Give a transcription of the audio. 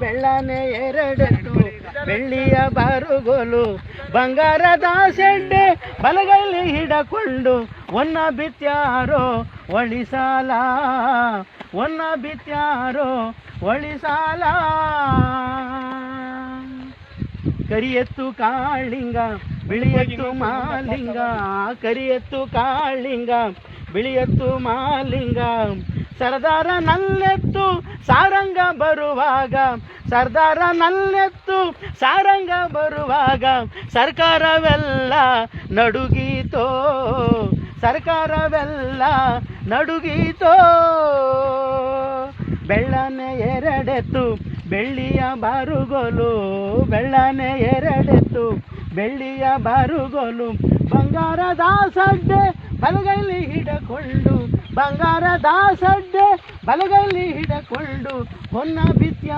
ಬೆಳ್ಳನೆ ಎರಡೆತ್ತು ಬೆಳ್ಳಿಯ ಬಾರುಗೋಲು, ಬಂಗಾರದ ಸೆಡ್ಡೆ ಬಲಗೈಲಿ ಹಿಡಕೊಂಡು, ಒನ್ನ ಬಿತ್ಯಾರೋ, ಒಳಿಸಾಲ, ಒನ್ನ ಬಿತ್ಯಾರೋ, ಒಳಿಸಾಲ. ಕರಿಯತ್ತು ಕಾಳಿಂಗ, ಬಿಳಿಯತ್ತು ಮಾಲಿಂಗ, ಕರಿಯತ್ತು ಕಾಳಿಂಗ, ಬಿಳಿಯತ್ತು ಮಾಲಿಂಗ ಸರ್ದಾರ ನಲ್ಲೆತ್ತು ಸಾರಂಗ ಬರುವಾಗ ಸರ್ದಾರ ನಲ್ಲೆತ್ತು ಸಾರಂಗ ಬರುವಾಗ ಸರ್ಕಾರವೆಲ್ಲ ನಡುಗೀತೋ ಸರ್ಕಾರವೆಲ್ಲ ನಡುಗೀತೋ. ಬೆಳ್ಳನೆ ಎರಡೆತ್ತು ಬೆಳ್ಳಿಯ ಬಾರುಗೋಲು, ಬೆಳ್ಳನೆ ಎರಡೆತ್ತು ಬೆಳ್ಳಿಯ ಬಾರುಗೋಲು ಬಂಗಾರದ ಸಡ್ಡೆ ಬಲಗೈಲಿ ಹಿಡಕೊಂಡು ಬಂಗಾರದ ದಾಸಡ್ಡೆ ಬಲಗಲ್ಲಿ ಹಿಡಕೊಂಡು ಹೊನ್ನ ಬಿತ್ಯ.